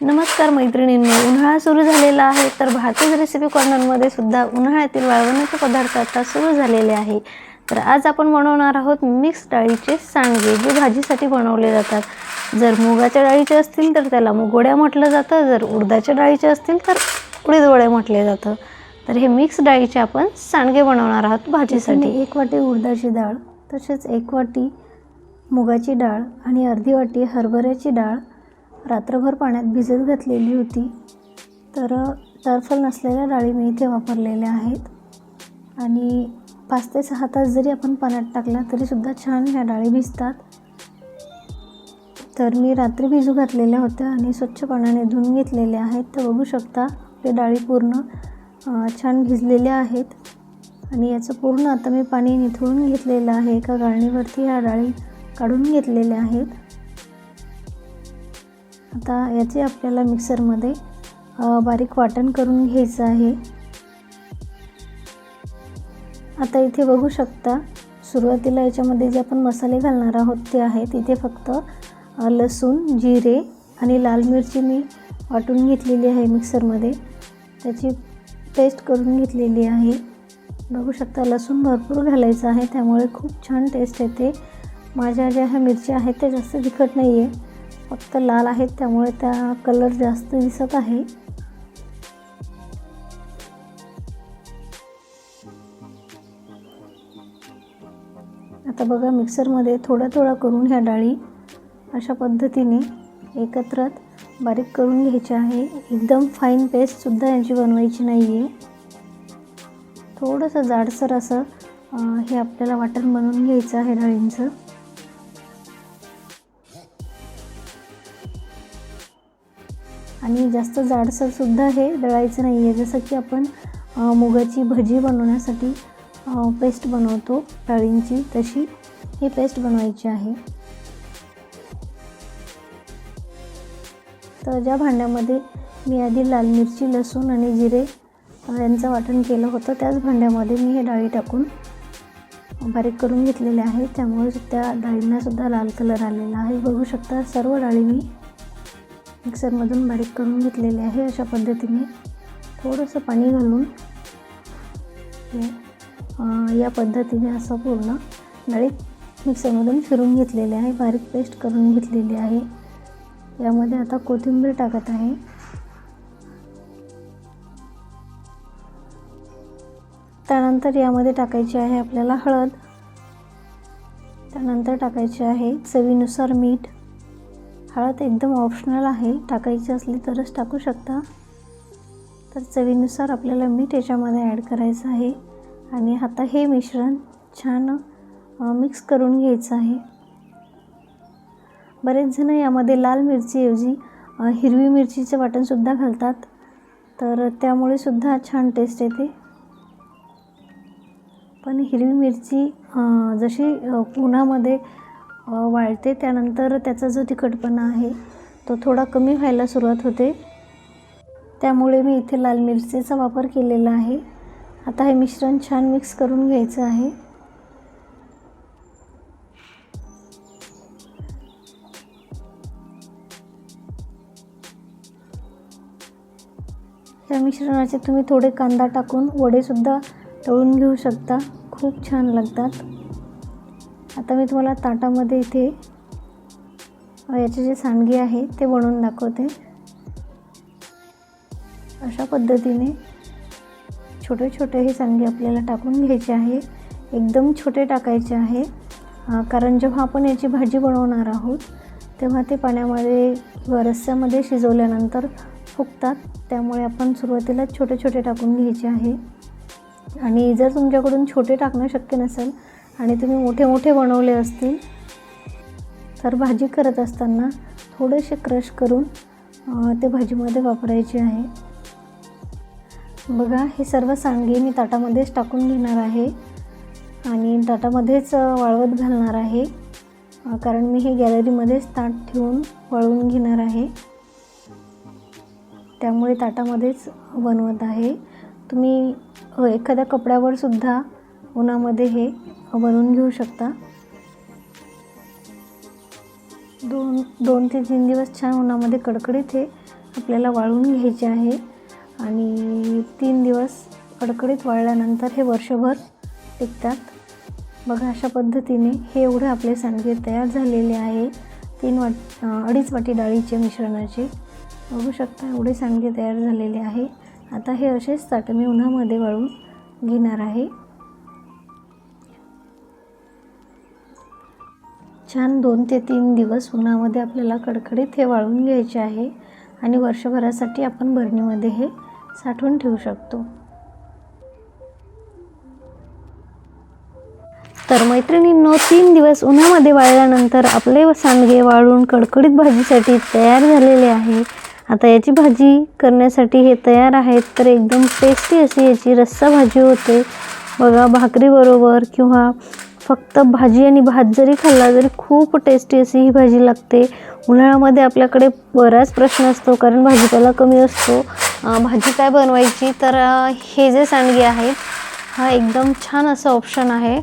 नमस्कार मैत्रिणींनी उन्हाळा सुरू झालेला आहे तर भारतीय रेसिपी कॉर्नरमध्ये सुद्धा उन्हाळ्यातील वाळवण्याचे पदार्थ आता सुरू झालेले आहे. तर आज आपण बनवणार आहोत मिक्स डाळीचे सांडगे. जे भाजीसाठी बनवले जातात. जर मुगाच्या डाळीचे असतील तर त्याला मुगोड्या म्हटलं जातं. जर उडदाच्या डाळीचे असतील तर उडीद वडे म्हटले जातं. तर हे मिक्स डाळीचे आपण सांडगे बनवणार आहोत भाजीसाठी. एक वाटी उडदाची डाळ तसेच एक वाटी मुगाची डाळ आणि अर्धी वाटी हरभऱ्याची डाळ रात्रभर पाण्यात भिजत घातलेली होती. तर टर्फल नसलेल्या डाळी मी इथे वापरलेल्या आहेत. आणि पाच ते सहा तास जरी आपण पाण्यात टाकला तरीसुद्धा छान ह्या डाळी भिजतात. तर मी रात्री भिजू घातलेल्या होत्या आणि स्वच्छ पाण्याने धुवून घेतलेल्या आहेत. तर बघू शकता ते डाळी पूर्ण छान भिजलेल्या आहेत. आणि याचं पूर्ण आता मी पाणी निथळून घेतलेलं आहे. एका गाळणीवरती ह्या डाळी काढून घेतलेल्या आहेत. आता याचे आपल्याला मिक्सरमध्ये बारीक वाटण करून घ्यायचं आहे. आता इथे बघू शकता सुरुवातीला याच्यामध्ये जे आपण मसाले घालणार आहोत ते आहेत. इथे फक्त लसूण जिरे आणि लाल मिरची मी वाटून घेतलेली आहे मिक्सरमध्ये. त्याची पेस्ट करून घेतलेली आहे. बघू शकता लसूण भरपूर घालायचं आहे त्यामुळे खूप छान टेस्ट येते. माझ्या ज्या ह्या मिरच्या आहेत त्या जास्त तिखट नाही आहे फक्त लाल आहेत त्यामुळे त्या कलर जास्त दिसत आहे. आता बघा मिक्सरमध्ये थोडा थोडा करून ह्या डाळी. अशा पद्धतीने एकत्र बारीक करून घ्यायची आहे. एकदम फाईन पेस्टसुद्धा यांची बनवायची नाही आहे थोडंसं जाडसर असं हे आपल्याला वाटण बनवून घ्यायचं आहे डाळींचं. आणि जास्त जाडसरसुद्धा हे दळायचं नाही आहे. जसं की आपण मुगाची भजी बनवण्यासाठी पेस्ट बनवतो डाळींची तशी ही पेस्ट बनवायची आहे. तर ज्या भांड्यामध्ये मी आधी लाल मिरची लसूण आणि जिरे यांचं वाटण केलं होतं त्याच भांड्यामध्ये मी हे डाळी टाकून बारीक करून घेतलेले आहे. त्यामुळे त्या डाळींनासुद्धा लाल कलर आलेला आहे. बघू शकता सर्व डाळी मी मिक्सरमधून बारीक करून घेतलेले आहे अशा पद्धतीने. थोडंसं पाणी घालून हे या पद्धतीने असं पूर्ण डाळी मिक्सरमधून फिरून घेतलेले आहे. बारीक पेस्ट करून घेतलेली आहे. यामध्ये आता कोथिंबीर टाकत आहे. त्यानंतर यामध्ये टाकायची आहे आपल्याला हळद. त्यानंतर टाकायचे आहे चवीनुसार मीठ. हळद एकदम ऑप्शनल आहे. टाकायची असली तरच टाकू शकता. तर चवीनुसार आपल्याला मीठ याच्यामध्ये ॲड करायचं आहे. आणि आता हे मिश्रण छान मिक्स करून घ्यायचं आहे. बरेच जण यामध्ये लाल मिरचीऐवजी हिरवी मिरचीचं वाटणसुद्धा घालतात. तर त्यामुळे सुद्धा छान टेस्ट येते. पण हिरवी मिरची जशी उन्हामध्ये वाळते त्यानंतर त्याचा जो तिखटपणा आहे तो थोडा कमी व्हायला सुरुवात होते. त्यामुळे मी इथे लाल मिरचीचा वापर केलेला आहे. आता हे मिश्रण छान मिक्स करून घ्यायचं आहे. या मिश्रणाचे तुम्ही थोडे कांदा टाकून वडेसुद्धा तळून घेऊ शकता. खूप छान लागतात. आता मी तुम्हाला ताटामध्ये इथे याचे जे सांडगे आहे ते बनवून दाखवते. अशा पद्धतीने छोटे छोटे हे सांडगे आपल्याला टाकून घ्यायचे आहे. एकदम छोटे टाकायचे आहे. कारण जेव्हा आपण याची भाजी बनवणार आहोत तेव्हा ते पाण्यामध्ये किंवा रस्स्यामध्ये शिजवल्यानंतर फुगतात. त्यामुळे आपण सुरुवातीला छोटे छोटे टाकून घ्यायचे आहे. आणि जर तुमच्याकडून छोटे टाकणं शक्य नसेल आणि तुम्ही मोठे मोठे बनवले असतील तर भाजी करत असताना थोडेसे क्रश करून ते भाजीमध्ये वापरायचे आहे. बघा हे सर्व सांडगे मी ताटामध्येच टाकून घेणार आहे आणि ताटामध्येच वाळवत घालणार आहे. कारण मी हे गॅलरीमध्येच ताट ठेवून वाळवून घेणार आहे. त्यामुळे ताटामध्येच बनवत आहे. तुम्ही एखाद्या कपड्यावर सुद्धा उन्हामध्ये हे बनवून घेऊ शकता. दोन दोन ते तीन दिवस छान उन्हामध्ये कडकडीत हे आपल्याला वाळून घ्यायचे आहे. आणि तीन दिवस कडकडीत वाळल्यानंतर हे वर्षभर टिकतात. बघा अशा पद्धतीने हे एवढे आपले सांडगे तयार झालेले आहे. तीन वाट अडीच वाटी डाळीचे मिश्रणाचे. बघू शकता एवढे सांडगे तयार झालेले आहे. आता हे असेच ताट मी उन्हामध्ये वाळून घेणार आहे. छान दोन ते तीन दिवस उन्हामध्ये आपल्याला कडकडीत हे वाळून घ्यायचे आहे आणि वर्षभरासाठी आपण बरणीमध्ये हे साठवून ठेवू शकतो. तर मैत्रिणींनो तीन दिवस उन्हामध्ये वाळल्यानंतर आपले सांडगे वाळून कडकडीत भाजीसाठी तयार झालेले आहे. आता याची भाजी करण्यासाठी हे तयार आहेत तर एकदम टेस्टी अशी याची रस्सा भाजी होते. बघा भाकरीबरोबर किंवा फक्त भाजी आणि भात जरी खाल्ला तरी खूप टेस्टी अशी ही भाजी लागते. उन्हाळ्यामध्ये आपल्याकडे बराच प्रश्न असतो कारण भाजीपाला कमी असतो. भाजी काय बनवायची? तर हे जे सांडगे आहेत हा एकदम छान असं ऑप्शन आहे.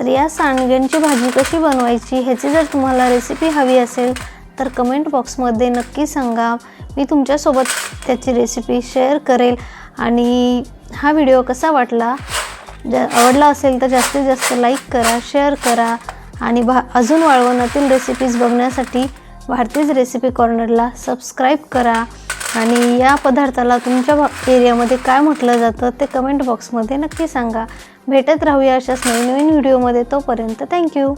तर या सांडग्यांची भाजी कशी बनवायची ह्याची जर तुम्हाला रेसिपी हवी असेल तर कमेंट बॉक्समध्ये नक्की सांगा. मी तुमच्यासोबत त्याची रेसिपी शेअर करेल. आणि हा व्हिडिओ कसा वाटला? ज आवडला असेल तर जास्तीत जास्त लाईक करा शेअर करा आणि भा अजून वाळवणातील रेसिपीज बघण्यासाठी भारतीज रेसिपी कॉर्नरला सबस्क्राईब करा. आणि या पदार्थाला तुमच्या एरियामध्ये काय म्हटलं जातं ते कमेंट बॉक्समध्ये नक्की सांगा. भेटत राहूया अशाच नवीन नवीन व्हिडिओमध्ये तोपर्यंत. थँक्यू